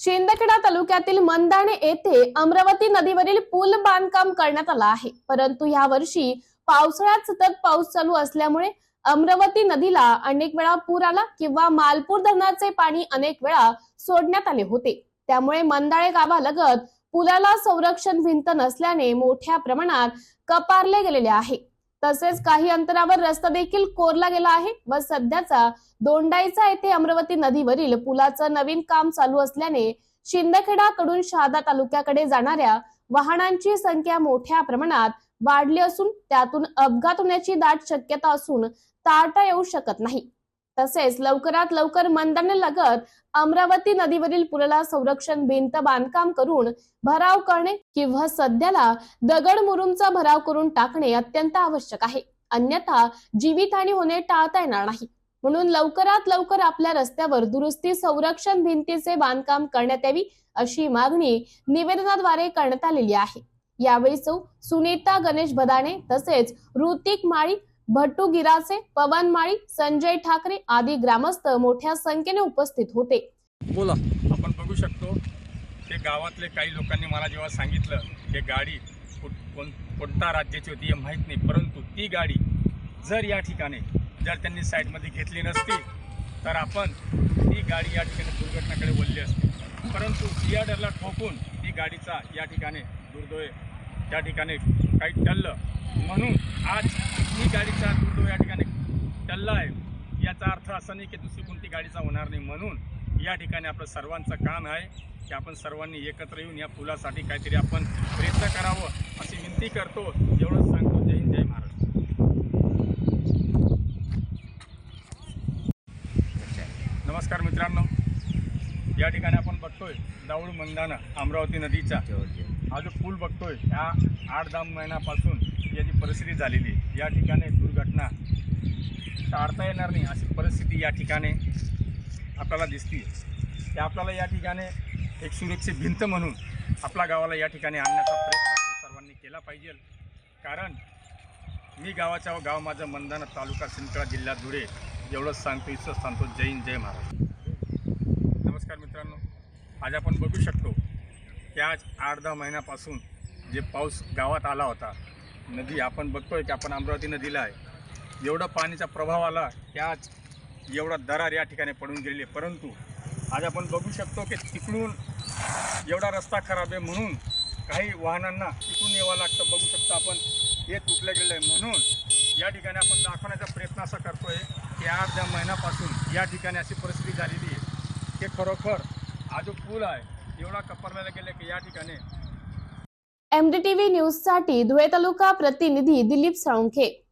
शिंदखेडा तालुक्यातील मंदाणे येथे अमरावती नदीवरील पूल बांधकाम करण्यात आला आहे. परंतु या वर्षी पावसाळ्यात सतत पाऊस चालू असल्यामुळे अमरावती नदीला अनेक वेळा पूर आला किंवा मालपूर धरणाचे पाणी अनेक वेळा सोडण्यात आले होते. त्यामुळे मंदाळे गावालगत पुलाला संरक्षण भिंत नसल्याने मोठ्या प्रमाणात कपारले गेलेले आहे. तसेच काही अंतरावर रस्ता देखील कोरला गेला आहे. व सध्याचा दोंडाईचा येथे अमरावती नदीवरील पुलाचं नवीन काम चालू असल्याने शिंदखेडाकडून शहादा तालुक्याकडे जाणाऱ्या वाहनांची संख्या मोठ्या प्रमाणात वाढली असून त्यातून अपघात होण्याची दाट शक्यता असून टाळता येऊ शकत नाही. तसेच लवकरात लवकर मंदाने लगत अमरावती नदीवरील पुलाला संरक्षण भिंत बांधकाम करून भराव करणे किंवा सध्याला दगड मुरुमचा भराव करून टाकणे अत्यंत आवश्यक आहे. अन्यथा जीवितहानी होणे टाळता येणार नाही. म्हणून लवकरात लवकर आपल्या रस्त्यावर दुरुस्ती संरक्षण भिंतीचे बांधकाम करण्यात यावी अशी मागणी निवेदनाद्वारे करण्यात आलेली आहे. यावेळी सौ सुनीता गणेश बदाणे तसेच ऋतिक माळी भट्टू गिरासे पवन माळी संजय ठाकरे आदी ग्रामस्थ मोठ्या संख्येने उपस्थित होते. बोला. आपण बघू शकतो हे गावातले काही लोकांनी मला जेव्हा सांगितलं की गाडी कुठ कोण कोणत्या राज्याची होती हे माहीत नाही परंतु ती गाडी जर या ठिकाणी जर त्यांनी साईडमध्ये घेतली नसती तर आपण ती गाडी या ठिकाणी दुर्घटनाकडे बोलली असती. परंतु डिआरडरला ठोकून ती गाडीचा या ठिकाणी दुर्दैव त्या ठिकाणी काही टललं म्हणून आज ही गाडीचा दुर्दैव या ठिकाणी टल्ला आहे. याचा अर्थ असा नाही की दुसरी कोणती गाडीचा होणार नाही. म्हणून या ठिकाणी आपलं सर्वांचं काम आहे की आपण सर्वांनी एकत्र येऊन या पुलासाठी काहीतरी आपण प्रयत्न करावं अशी विनंती करतो. एवढंच सांगतो. जय हिंद जय महाराष्ट्र. नमस्कार मित्रांनो. या ठिकाणी आपण बघतोय दाऊळ मंदाना अमरावती नदीचा. हा जो पूल बघतोय ह्या आठ दहा महिन्यापासून याची परिस्थिती झालेली आहे. या ठिकाणी दुर्घटना टाळता येणार नाही अशी परिस्थिती या ठिकाणी आपल्याला दिसते ते आपल्याला या ठिकाणी एक सुरक्षित भिंत म्हणून आपल्या गावाला या ठिकाणी आणण्याचा प्रयत्न आपण सर्वांनी केला पाहिजे. कारण मी गावाच्या गाव माझं मंदाना तालुका सिंदखेडा जिल्हा धुळे एवढंच सांगतो इथंच सांगतो जय हिंद जय महाराज नमस्कार मित्रांनो. आज आपण बघू शकतो त्याच आठ दहा महिन्यापासून जे पाऊस गावात आला होता नदी आपण बघतोय की आपण अमरावती नदीला आहे. एवढा पाण्याचा प्रभाव आला त्याच एवढा दरार या ठिकाणी पडून गेलेली आहे. परंतु आज आपण बघू शकतो की तिकडून एवढा रस्ता खराब आहे म्हणून काही वाहनांना तिकडून यावं लागतं. बघू शकतो आपण हे तुटलं गेलं आहे. म्हणून या ठिकाणी आपण दाखवण्याचा प्रयत्न असा करतोय की आठ दहा महिन्यापासून या ठिकाणी अशी परिस्थिती झालेली आहे. की खरोखर हा जो पूल आहे. एवढा कपरलेला गेला की या ठिकाणी. एमडीटीव्ही न्यूजसाठी धुळे तालुका प्रतिनिधी दिलीप साळुंखे.